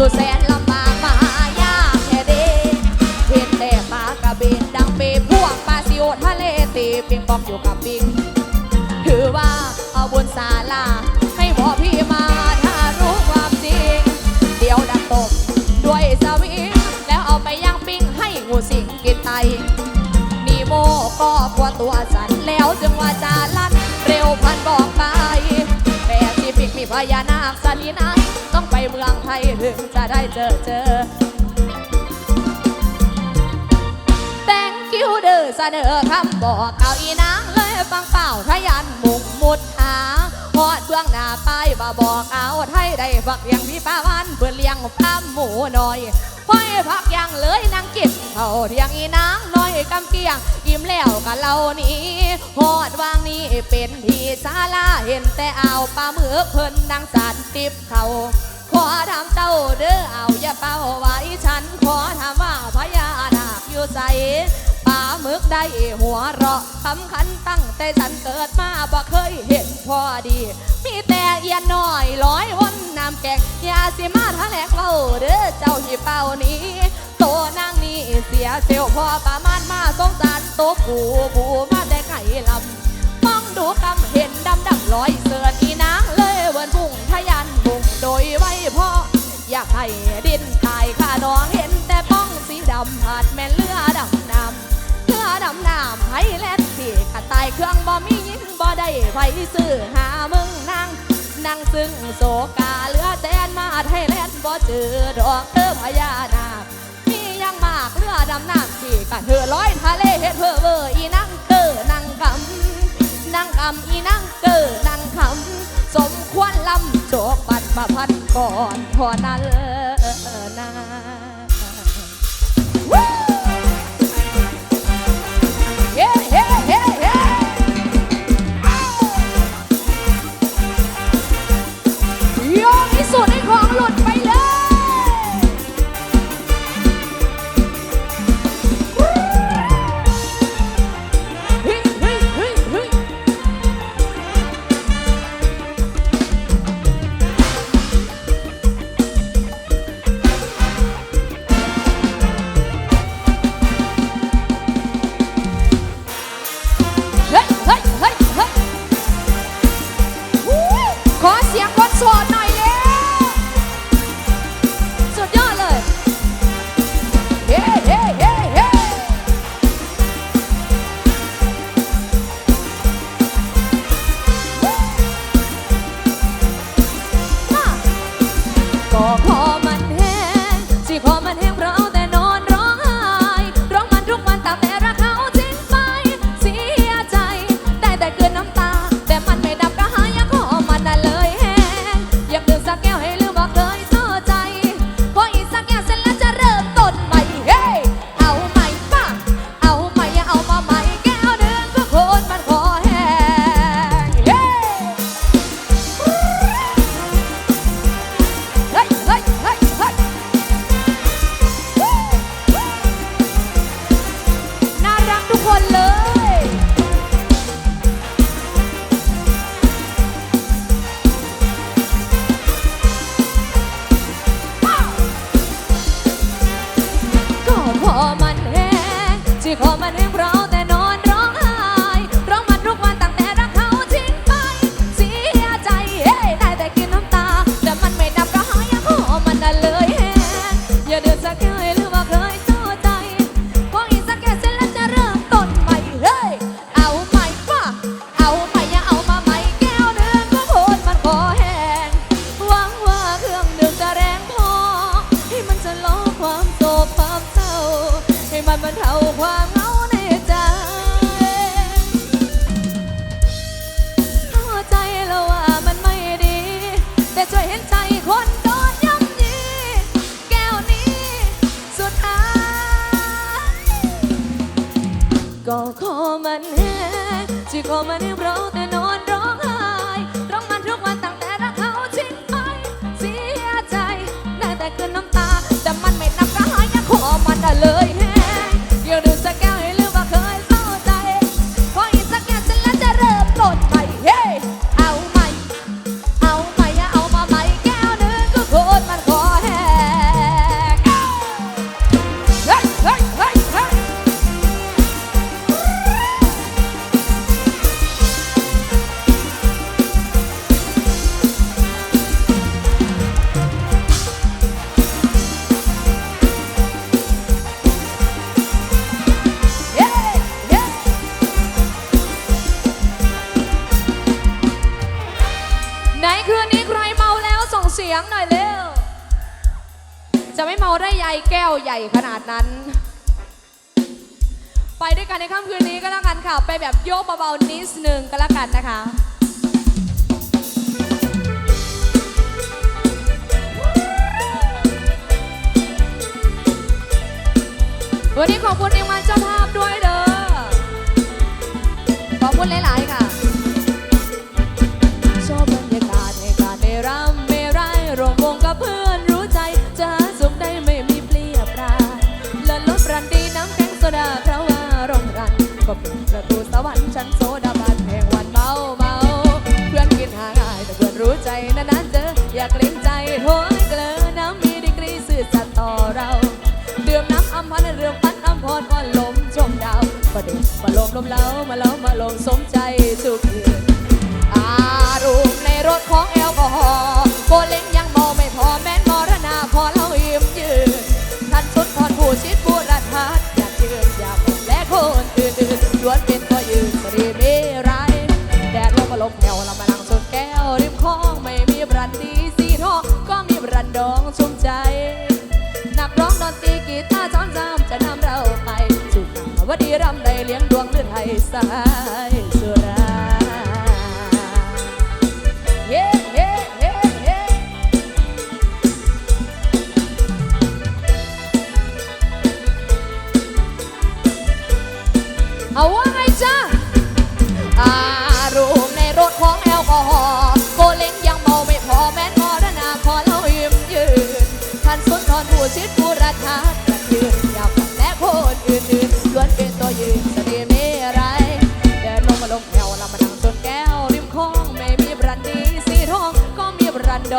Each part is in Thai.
สุดแสนลำบากมายากแค่เด็เห็นแต่ปลากระเบนดังเปพวกปลาซิโอทะเลตีปิงปองอยู่กับปิง ถือว่าเอาบุญศาลาให้หมอพี่มาถ้ารู้ความจริง เดี๋ยวดักตบด้วยสวิงแล้วเอาไปย่างปิ้งให้งูสิงกินไตนีโมก็กลัวตัวสั่นแล้วจึงว่าจะลั่นเร็วพันบอกไปแปซิฟิกมีพญานาคสนนินายต้องไปเมืองไทยถึงจะได้เจอเจอ thank you เด้อเสนอคำบอกเอาอีนางเลยฟังเปล่าทะยันมุกมุดหาหอดเบื้องหน้าไปมาบอกเอาไทยได้ฝักย่างพี่ป้าวันเพื่อเลี้ยงข้ามหมูหน่อยไฟพักยังเลยนางกินเขาเทียงอีนางน้อยกำเกียงอิ่มแล้วกันเรานี้หอดวางนี้เป็นที่ศาลาเห็นแต่เอาปลาหมึกเพิ่นนางสารติบเขา ขอถามเจ้าเด้อเอาอย่าเป้าไว้ฉันขอถามว่าพญานาคอยู่ใสปลามึกได้หัวเราะสำคัญตั้งแต่ฉันเกิดมาบ่เคยเห็นพอดี มีแต่เอียนหน้อยร้อยวนน้ำแกงอย่าสิมาทะแหลกเล่าเด้อเจ้าที่เป้านี้โตนางนี้เสียเซลพอประมาณมาสงสารโตกูกูมาแต่ไก่ลำมองดูกำเห็นดำดำลอยเสืออีนางเลยเวันพุ่งทะยัน พ่ออยากให้ดินตายข้าน้องเห็นแต่ป้องสีดำผาดแม่นเลือดำน้ำเลือดำน้ำให้แลนที่ขัดตายเครื่องบ่มียิงบ่ได้ไฟซื้อหามึงนางนางซึ่งโศกาเหลือแตนมาไทยแลนด์บ่เจอดอกเธอพญานาคมียังมากเรือดำน้ำที่กันเธอร้อยทะเลเฮ็ดเพื่อเวออีนั่งเกอนั่งคำนั่งคำอีนั่งเกอนั่งคำ สมควรลำโจกบัดมาพันก่อนพอนั้นนะเฮ้เฮ้เฮ้เฮ้ย Чи кого мене брати ขนาดนั้น ไปด้วยกันในค่ำคืนนี้ก็แล้วกันค่ะ ไปแบบโยกเบาๆนิดนึงก็แล้วกันนะคะวันนี้ขอบคุณในมันเจ้าภาพด้วย มแล้มาแล้วมาลงสมใจ cabeça.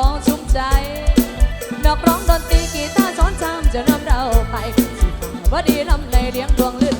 องชุกใจ นักร้องดนตรีกีตาร์ช้อนชามจะนำเราไปสิฟ้าดีลำในเลี้ยงดวงลือ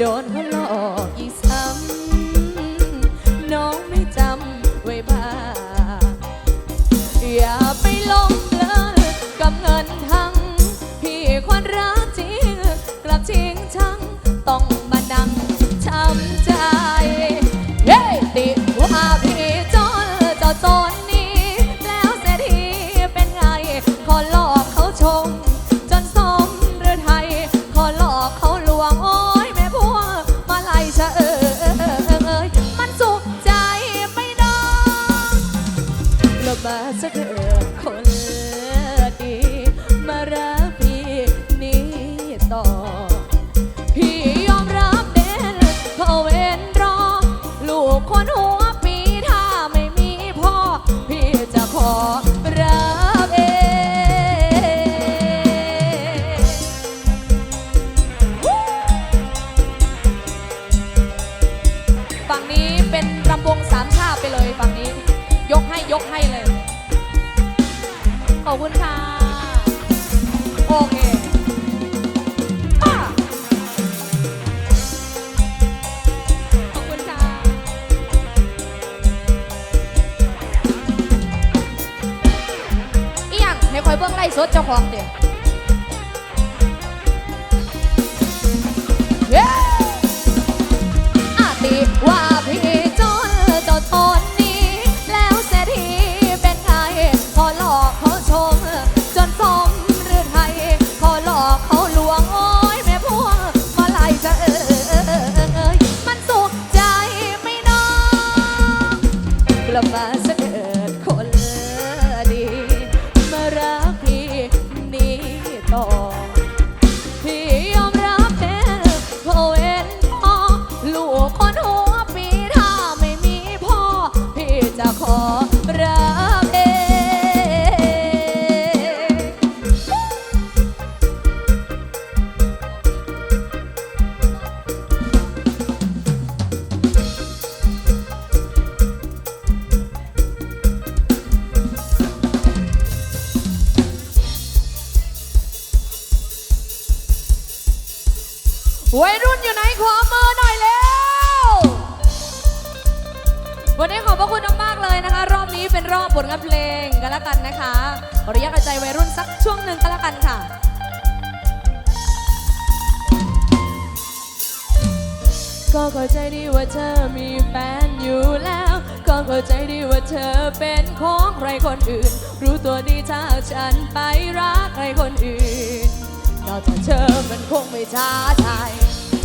โดนคน ใครคนอื่น รู้ตัวดีถ้าฉันไปรักใครคนอื่นนอกจากเธอมันคงไม่ท้าทาย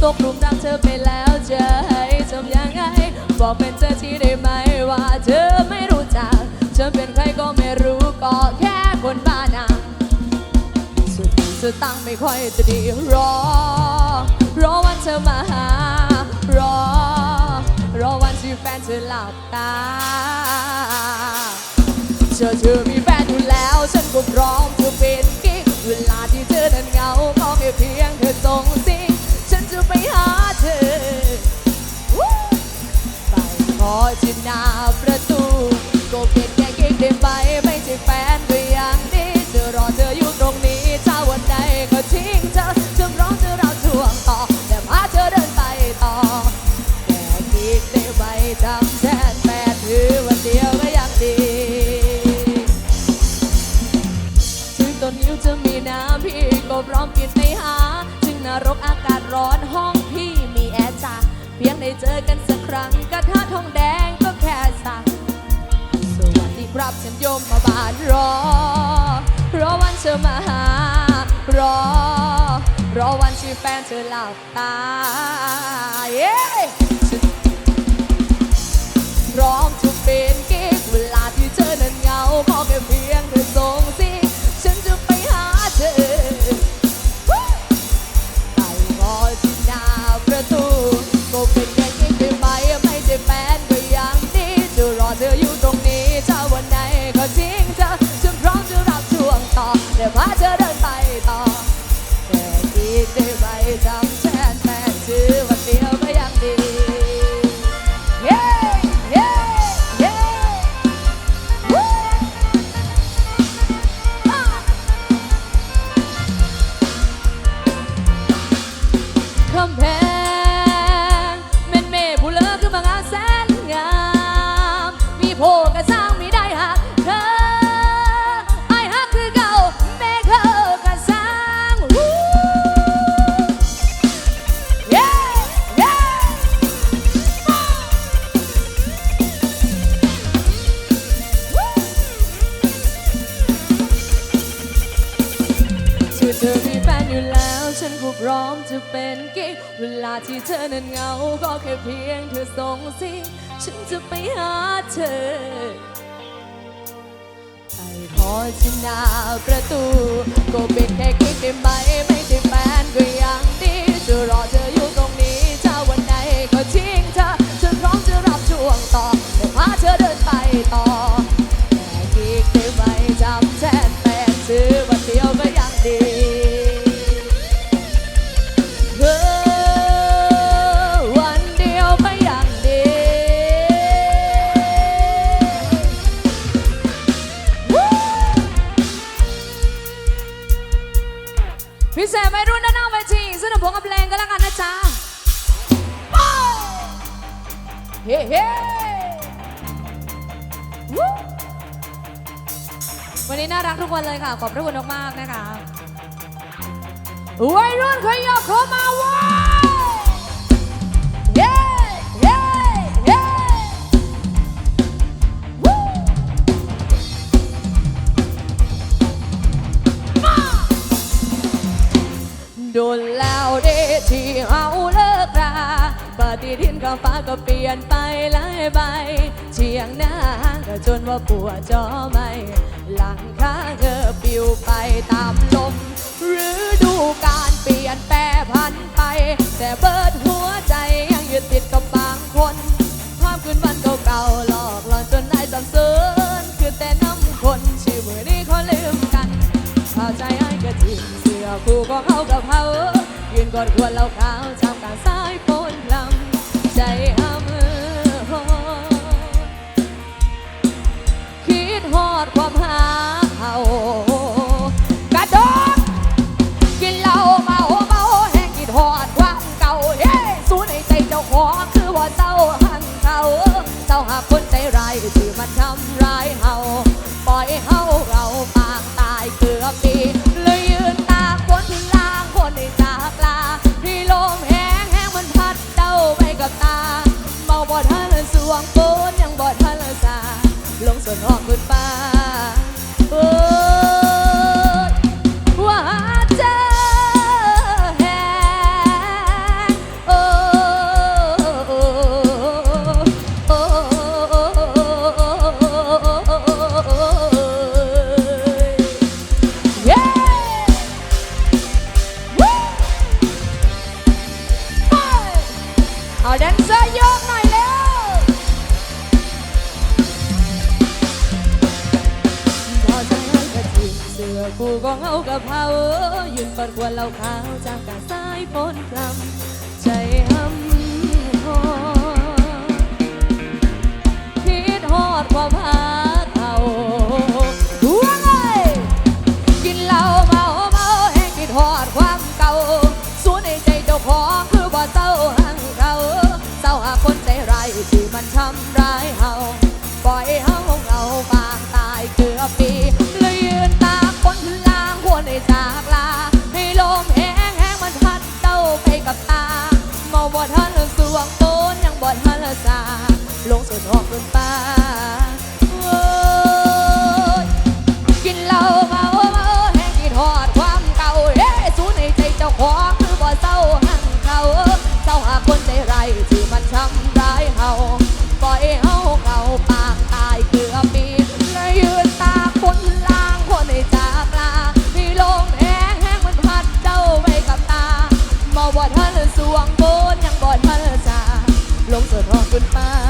ตกหลุมรักเธอไปแล้วจะให้ทำยังไง บอกเป็นเธอที่ได้ไหมว่าเธอไม่รู้จักเธอเป็นใครก็ไม่รู้ก็แค่คนบ้านาสุดจะตั้งไม่ค่อยจะดีรอ รอวันเธอมาหา รอ รอวันที่แฟนเธอหลับตา เธอเธอมีแฟนอยู่แล้ว ฉันก็พร้อมจะเป็นกิ๊กเวลาที่เธอนั้นเหงาขอแค่เพียงเธอส่งสิ่งฉันจะไปหาเธอไปขอที่หน้าประตู ได้เจอกันสักครั้งกระทะทองแดงก็แค่สั่งสวัสดีครับฉันโยมมาบานรอ รอวันเธอมาหา รอ รอวันที่แฟนเธอหลับตาเย้พร้อมจะเป็น ที่เธอนั้นเหงา ก็แค่เพียงเธอส่งสิ ฉันจะไปหาเธอ ไปขอที่หน้าประตู ก็เป็นแค่คิดได้ไหม ไม่ใช่แฟนก็ยังดีจะรอเธอ กับฟ้าก็เปลี่ยนไปหลายใบเชียงหน้าก็จนว่าปวดจอไม่ หลังคาเธอปิวไปตามลมหรือดูการเปลี่ยนแปรพันไป แต่เบิดหัวใจยังยึดติดกับบางคนภาพคืนวันเก่าๆหลอกหลอนจนได้สับสนคือแต่น้ำคนชื่อมือนี้เขาลืมกันเข้าใจไอ้ก็ทิ้งเสื้อคู่ของเขากับเขายืนกอดควรเราขาว บอดทันสวงโบนยังบ่ทันสาลงสดรอคุณป้า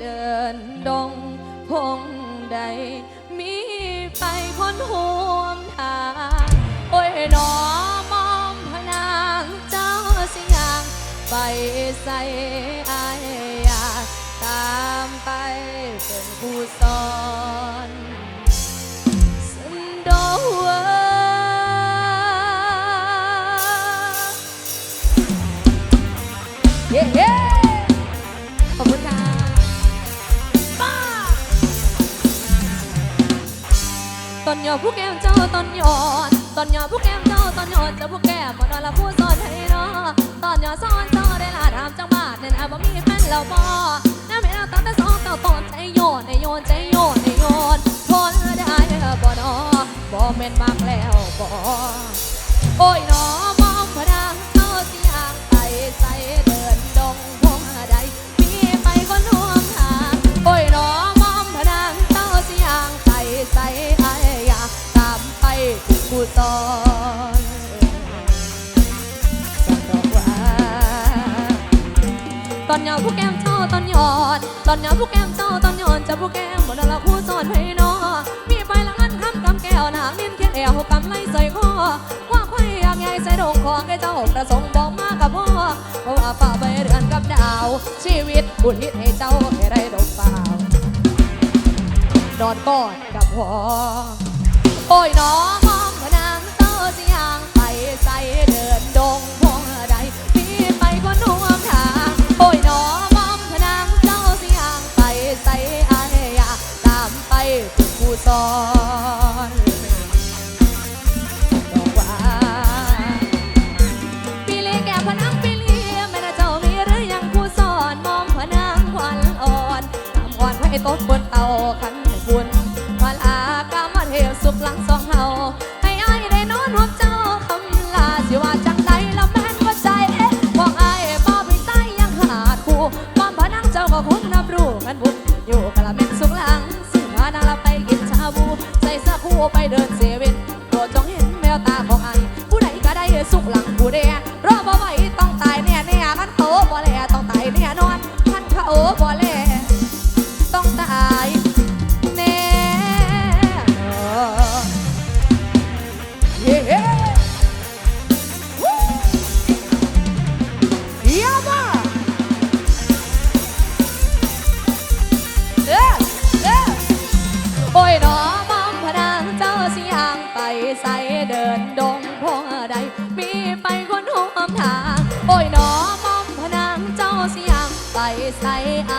เดินดงพงใด มีไปพ้นห่วงทาง โอ้ยหนอมอมพนางเจ้าสิยาง ไปใส่อายาตามไปเป็นผู้สอน ตอนหยอผู้แก้มเจ้าตอนหยอดตอนหยอผู้แก้มเจ้าตอนหยอดจะผู้แก้มมานอนละผู้สอนให้รอตอนหยอซ้อนเจ้าได้ละถามจังบาทเนี่ยนะบ่มีแฟนแล้วบ่น้าไม่เอาตอนแต่สองเก่าตอนใจโยนให้โยนใจโยนให้โยนทนได้บ่นอบ่เม่นมากแล้วบ่โอ้ย ตอนยอด ตอนยอดผู้แก้มเจ้าตอนยอดจะผู้แก้มหมดละคู่สอนให้นอมีไปละงันคำกำแก้วนาเมียนเขียนแอวกำไล่ใส่คอว่าไฟอยากใหญ่ใส่ดงของให้เจ้าประสงค์บอกมากับพ่อเพราะว่าฝ่าไปเรือนกับดาว ชีวิตบุญทิศให้เจ้าให้ได้ดอเปล่านอนกอดกับพ่อโอ้ยน้องมองนางเต้าสียางไปใส่เดิน 啊 ไปใส่เดินดงพงใด มีไปคนหอมทาง โอ้ยหนอมอมพนางเจ้าเสียงไปใส่อ